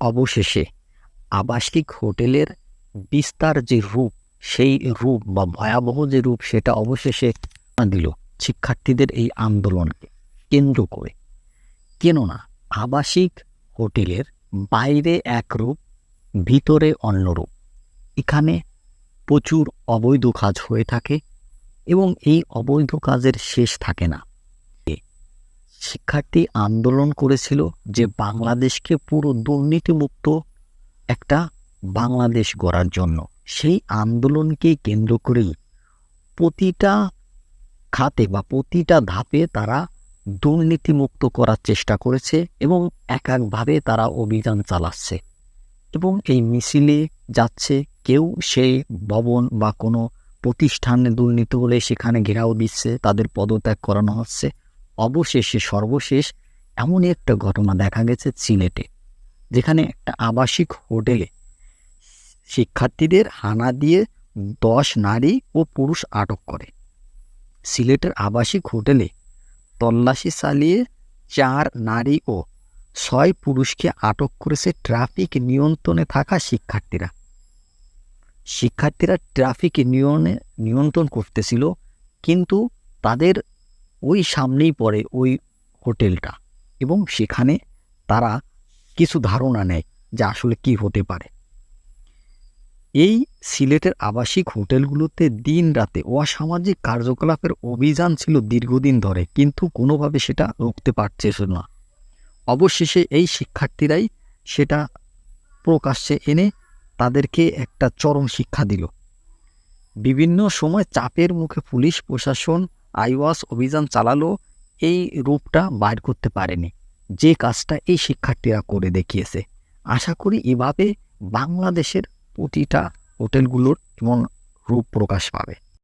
অবশেষে আবাসিক হোটেলের বিস্তার যে রূপ, সেই রূপ বা ভয়াবহ যে রূপ, সেটা অবশেষে দিল শিক্ষার্থীদের এই আন্দোলনকে কেন্দ্র করে। কেননা আবাসিক হোটেলের বাইরে এক রূপ, ভিতরে অন্য রূপ। এখানে প্রচুর অবৈধ কাজ হয়ে থাকে এবং এই অবৈধ কাজের শেষ থাকে না। শিক্ষার্থী আন্দোলন করেছিল যে বাংলাদেশকে পুরো দুর্নীতিমুক্ত একটা বাংলাদেশ গড়ার জন্য। সেই আন্দোলনকে কেন্দ্র করেই প্রতিটা খাতে বা প্রতিটা ধাপে তারা দুর্নীতিমুক্ত করার চেষ্টা করেছে এবং এক একভাবে তারা অভিযান চালাচ্ছে এবং এই মিছিলে যাচ্ছে। কেউ সেই ভবন বা কোনো প্রতিষ্ঠানে দুর্নীতি হলে সেখানে ঘেরাও দিচ্ছে, তাদের পদত্যাগ করানো হচ্ছে। অবশেষে, সর্বশেষ এমনই একটা ঘটনা দেখা গেছে সিলেটে, যেখানে একটা আবাসিক হোটেলে শিক্ষার্থীদের হানা দিয়ে দশ নারী ও পুরুষ আটক করে। সিলেটের আবাসিক হোটেলে তল্লাশি চালিয়ে চার নারী ও ছয় পুরুষকে আটক করেছে ট্রাফিক নিয়ন্ত্রণে থাকা শিক্ষার্থীরা। শিক্ষার্থীরা ট্রাফিক নিয়নে, নিয়ন্ত্রণ করতেছিল, কিন্তু তাদের ওই সামনেই পড়ে ওই হোটেলটা এবং সেখানে তারা কিছু ধারণা নেয় যে আসলে কি হতে পারে। এই সিলেটের আবাসিক হোটেলগুলোতে দিন রাতে অসামাজিক কার্যকলাপের অভিযান ছিল দীর্ঘদিন ধরে, কিন্তু কোনোভাবে সেটা রুখতে পারছে না। অবশেষে এই শিক্ষার্থীরাই সেটা প্রকাশ্যে এনে তাদেরকে একটা চরম শিক্ষা দিল। বিভিন্ন সময় চাপের মুখে পুলিশ, প্রশাসন আইওয়াস অভিযান চালালো, এই রূপটা বাইর করতে পারেনি। যে কাজটা এই শিক্ষার্থীরা করে দেখিয়েছে। আশা করি এভাবে বাংলাদেশের প্রতিটা হোটেলগুলোর এবং রূপ প্রকাশ পাবে।